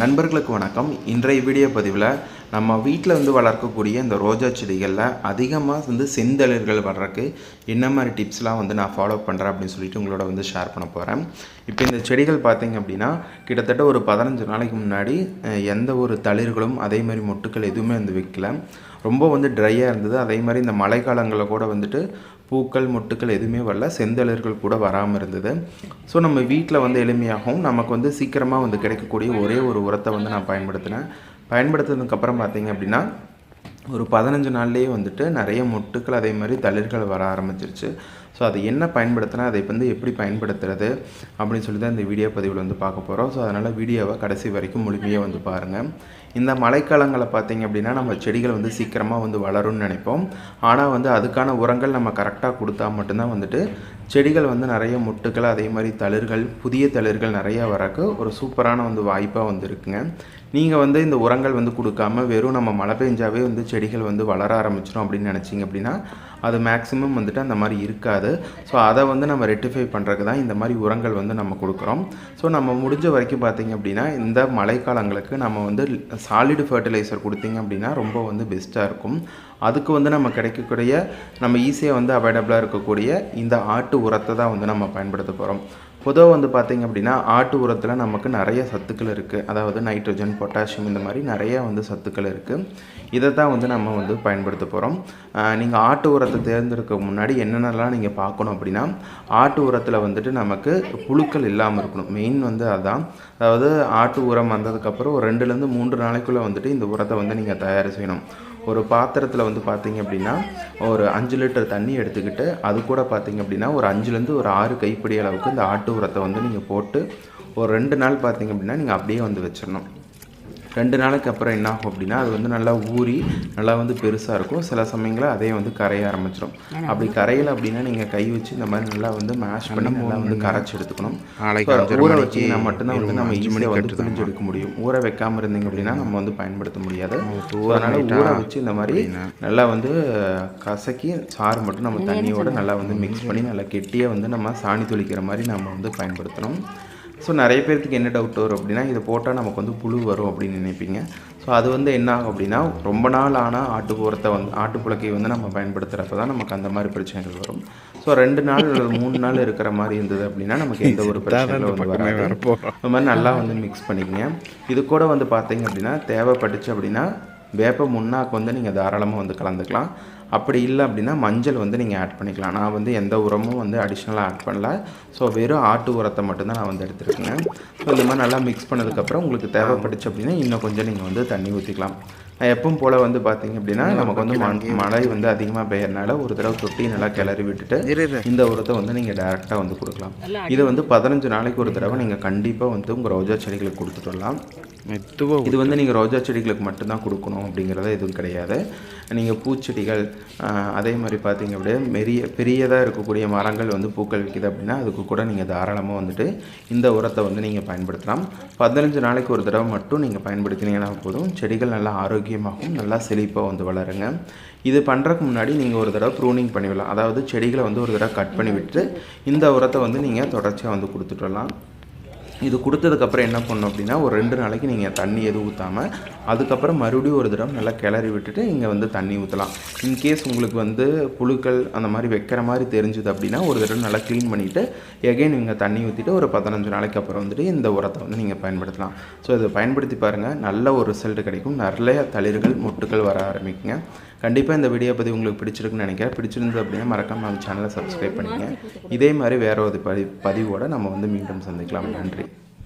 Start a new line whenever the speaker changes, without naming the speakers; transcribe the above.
நண்பர்களுக்கு வணக்கம். இன்றைய வீடியோ பதிவில் நம்ம வீட்டில் வந்து வளர்க்கக்கூடிய இந்த ரோஜா செடிகளில் அதிகமாக வந்து செந்தளிர்கள் வர்றதுக்கு என்ன மாதிரி டிப்ஸ்லாம் வந்து நான் ஃபாலோ பண்ணுறேன் அப்படின்னு சொல்லிட்டு உங்களோட வந்து ஷேர் பண்ண போகிறேன் இப்போ இந்த செடிகள் பார்த்தீங்க அப்படின்னா கிட்டத்தட்ட ஒரு பதினஞ்சு நாளைக்கு முன்னாடி எந்த ஒரு தளிர்களும் அதே மாதிரி மொட்டுக்கள் எதுவுமே வந்து வைக்கல. ரொம்ப வந்து ட்ரையாக இருந்தது. அதே மாதிரி இந்த மழைக்காலங்களில் கூட வந்துட்டு பூக்கள் மொட்டுக்கள் எதுவுமே வரல. செந்தளர்கள் கூட வராமல் இருந்தது. ஸோ நம்ம வீட்டில் வந்து எளிமையாகவும் நமக்கு வந்து சீக்கிரமாக வந்து கிடைக்கக்கூடிய ஒரே ஒரு உரத்தை வந்து நான் பயன்படுத்தினேன். பயன்படுத்தினதுக்கப்புறம் பார்த்தீங்க அப்படின்னா ஒரு பதினஞ்சு நாள்லேயே வந்துட்டு நிறைய மொட்டுக்கள் அதே மாதிரி தளிர்கள் வர ஆரம்பிச்சிருச்சு. ஸோ அதை என்ன பயன்படுத்தினா அதை வந்து எப்படி பயன்படுத்துறது அப்படின்னு சொல்லி தான் இந்த வீடியோ பதிவில் வந்து பார்க்க போகிறோம் ஸோ அதனால் வீடியோவை கடைசி வரைக்கும் முழுமையாக வந்து பாருங்கள் இந்த மழைக்காலங்களை பார்த்தீங்க அப்படின்னா நம்ம செடிகள் வந்து சீக்கிரமாக வந்து வளரும்னு நினைப்போம். ஆனால் வந்து அதுக்கான உரங்கள் நம்ம கரெக்டாக கொடுத்தா மட்டும்தான் வந்துட்டு செடிகள் வந்து நிறைய முட்டுக்கள் அதே மாதிரி தளிர்கள் புதிய தளிர்கள் நிறைய வரக்கு ஒரு சூப்பரான வந்து வாய்ப்பாக வந்து இருக்குங்க. நீங்கள் வந்து இந்த உரங்கள் வந்து கொடுக்காம வெறும் நம்ம மழை பெஞ்சாவே வந்து செடிகள் வந்து வளர ஆரம்பிச்சிடும் அப்படின்னு நினச்சிங்க அப்படின்னா அது மேக்ஸிமம் வந்துட்டு அந்த மாதிரி இருக்காது. ஸோ அதை வந்து நம்ம ரெட்டிஃபை பண்ணுறதுக்கு தான் இந்த மாதிரி உரங்கள் வந்து நம்ம கொடுக்குறோம். ஸோ நம்ம முடிஞ்ச வரைக்கும் பார்த்தீங்க அப்படின்னா இந்த மழைக்காலங்களுக்கு நம்ம வந்து சாலிடு ஃபர்டிலைசர் கொடுத்தீங்க அப்படின்னா ரொம்ப வந்து பெஸ்ட்டாக இருக்கும். அதுக்கு வந்து நம்ம கிடைக்கக்கூடிய நம்ம ஈஸியாக வந்து அவைலபிளாக இருக்கக்கூடிய இந்த ஆட்டு உரத்தை தான் வந்து நம்ம பயன்படுத்த போகிறோம் பொதுவாக வந்து பார்த்திங்க அப்படின்னா ஆட்டு உரத்தில் நமக்கு நிறைய சத்துக்கள் இருக்குது அதாவது நைட்ரஜன் பொட்டாசியம் இந்த மாதிரி நிறைய வந்து சத்துக்கள் இருக்குது இதை தான் வந்து நம்ம வந்து பயன்படுத்த போகிறோம் நீங்கள் ஆட்டு உரத்தை தேர்ந்தெடுக்க முன்னாடி என்னென்னலாம் நீங்கள் பார்க்கணும் அப்படின்னா ஆட்டு உரத்தில் வந்துட்டு நமக்கு புழுக்கள் இல்லாமல் இருக்கணும். மெயின் வந்து அதுதான் அதாவது ஆட்டு உரம் வந்ததுக்கப்புறம் ஒரு ரெண்டுலேருந்து மூன்று நாளைக்குள்ளே வந்துட்டு இந்த உரத்தை வந்து நீங்கள் தயார் செய்யணும். ஒரு பாத்திரத்தில் வந்து பார்த்தீங்க அப்படின்னா ஒரு அஞ்சு லிட்டர் தண்ணி எடுத்துக்கிட்டு அது கூட பார்த்தீங்க அப்படின்னா ஒரு அஞ்சுலேருந்து ஒரு ஆறு கைப்பிடி அளவுக்கு இந்த ஆட்டு உரத்தை வந்து நீங்கள் போட்டு ஒரு ரெண்டு நாள் பார்த்தீங்க அப்படின்னா நீங்கள் அப்படியே வந்து வச்சிடணும் ரெண்டு நாளைக்கு அப்புறம் என்ன ஆகும் அப்படின்னா அது வந்து நல்லா ஊறி நல்லா வந்து பெருசாக இருக்கும். சில சமயங்களில் அதே வந்து கரைய ஆரம்பிச்சிடும் அப்படி கரையல அப்படின்னா நீங்கள் கை வச்சு இந்த மாதிரி நல்லா வந்து மேஷ் பண்ணி நல்லா வந்து கரைச்சி எடுத்துக்கணும். ஊற வச்சிங்கன்னா மட்டும்தான் வந்து நம்ம ஈஸியாக வந்து பிழிஞ்சு எடுக்க முடியும். ஊற வைக்காம இருந்தீங்க அப்படின்னா நம்ம வந்து பயன்படுத்த முடியாது. So, அதனால ஊற வச்சு இந்த மாதிரி நல்லா வந்து கசக்கி சாறு மட்டும் நம்ம தண்ணியோட நல்லா வந்து மிக்ஸ் பண்ணி நல்லா கெட்டியாக வந்து நம்ம சாணி தொளிக்கிற மாதிரி நம்ம வந்து பயன்படுத்தணும். ஸோ நிறைய பேர்த்துக்கு என்ன டவுட் வரும் அப்படின்னா இதை போட்டால் நமக்கு வந்து புழு வரும் அப்படின்னு நினைப்பீங்க. ஸோ அது வந்து என்ன ஆகும் அப்படின்னா ரொம்ப நாள் ஆனால் ஆட்டு உரத்தை வந்து ஆட்டுப்புழக்கை வந்து நம்ம பயன்படுத்துகிறப்ப தான் நமக்கு அந்த மாதிரி பிரச்சனைகள் வரும். ஸோ ரெண்டு நாள் மூணு நாள் இருக்கிற மாதிரி இருந்தது அப்படின்னா நமக்கு எந்த ஒரு பிரச்சனைகளும் வந்து வராது. இந்த மாதிரி நல்லா வந்து மிக்ஸ் பண்ணிக்கங்க. இது கூட வந்து பார்த்தீங்க அப்படின்னா தேவைப்பட்டுச்சு அப்படின்னா வேப்ப முன்னாக்கு வந்து நீங்கள் தாராளமாக வந்து கலந்துக்கலாம். அப்படி இல்லை அப்படின்னா மஞ்சள் வந்து நீங்கள் ஆட் பண்ணிக்கலாம். நான் வந்து எந்த உரமும் வந்து அடிஷ்னலாக ஆட் பண்ணல. ஸோ வெறும் ஆட்டு உரத்தை மட்டும்தான் நான் வந்து எடுத்துருக்கேன். ஸோ இந்த மாதிரி நல்லா மிக்ஸ் பண்ணதுக்கப்புறம் உங்களுக்கு தேவைப்பட்டுச்சு அப்படின்னா இன்னும் கொஞ்சம் நீங்கள் வந்து தண்ணி ஊற்றிக்கலாம் நான் எப்பவும் போல் வந்து பார்த்தீங்க அப்படின்னா நமக்கு வந்து மண்- மழை வந்து அதிகமாக பெய்யறனால ஒரு தடவை தொட்டி நல்லா கிளறி விட்டுட்டு. இந்த உரத்தை வந்து நீங்கள் டேரெக்டாக வந்து கொடுக்கலாம். இது வந்து பதினஞ்சு நாளைக்கு ஒரு தடவை நீங்கள் கண்டிப்பாக வந்து உங்கள் ரோஜா செடிகளுக்கு கொடுத்துட்டு வரலாம்.
மெதுவாக
இது வந்து நீங்கள் ரோஜா செடிகளுக்கு மட்டும்தான் கொடுக்கணும் அப்படிங்கிறத எதுவும் கிடையாது. நீங்கள் பூச்செடிகள் அதே மாதிரி பார்த்தீங்க அப்படியே பெரிய பெரியதாக இருக்கக்கூடிய மரங்கள் வந்து பூக்கள் விற்கிது அப்படின்னா அதுக்கு கூட நீங்கள் தாராளமாக வந்துட்டு இந்த உரத்தை வந்து நீங்கள் பயன்படுத்தலாம். பதினஞ்சு நாளைக்கு ஒரு தடவை மட்டும் நீங்கள் பயன்படுத்தினீங்கன்னா போதும். செடிகள் நல்லா ஆரோக்கியமாகவும் நல்லா செழிப்பாக வந்து வளருங்க. இது பண்ணுறதுக்கு முன்னாடி நீங்கள் ஒரு தடவை ப்ரூனிங் பண்ணிவிடலாம் அதாவது செடிகளை வந்து ஒரு தடவை கட் பண்ணி விட்டு இந்த உரத்தை வந்து நீங்கள் தொடர்ச்சியாக வந்து கொடுத்துட்டு வரலாம். இது கொடுத்ததுக்கப்புறம் என்ன பண்ணணும் அப்படின்னா ஒரு ரெண்டு நாளைக்கு நீங்கள் தண்ணி எதுவும் ஊற்றாமல் அதுக்கப்புறம் மறுபடியும் ஒரு தடவை நல்லா கிளறி விட்டுட்டு இங்கே வந்து தண்ணி ஊற்றலாம் இன்கேஸ் உங்களுக்கு வந்து புழுக்கள் அந்த மாதிரி வைக்கிற மாதிரி தெரிஞ்சுது அப்படின்னா ஒரு தடவை நல்லா க்ளீன் பண்ணிவிட்டு எகைன் நீங்கள் தண்ணி ஊற்றிட்டு ஒரு பதினஞ்சு நாளைக்கு அப்புறம் வந்துட்டு இந்த உரத்தை வந்து நீங்கள் பயன்படுத்தலாம். ஸோ இதை பயன்படுத்தி பாருங்கள் நல்ல ஒரு ரிசல்ட் கிடைக்கும். நிறைய தளிர்கள் மொட்டுகள் வர ஆரம்பிக்குங்க. கண்டிப்பாக இந்த வீடியோ பற்றி உங்களுக்கு பிடிச்சிருக்குன்னு நினைக்கிறேன். பிடிச்சிருந்தது அப்படின்னா மறக்காமல் நம்ம சேனலை சப்ஸ்கிரைப் பண்ணிங்க இதே மாதிரி வேற ஒரு பதி பதிவோடு நம்ம வந்து மீண்டும் சந்திக்கலாம். நன்றி.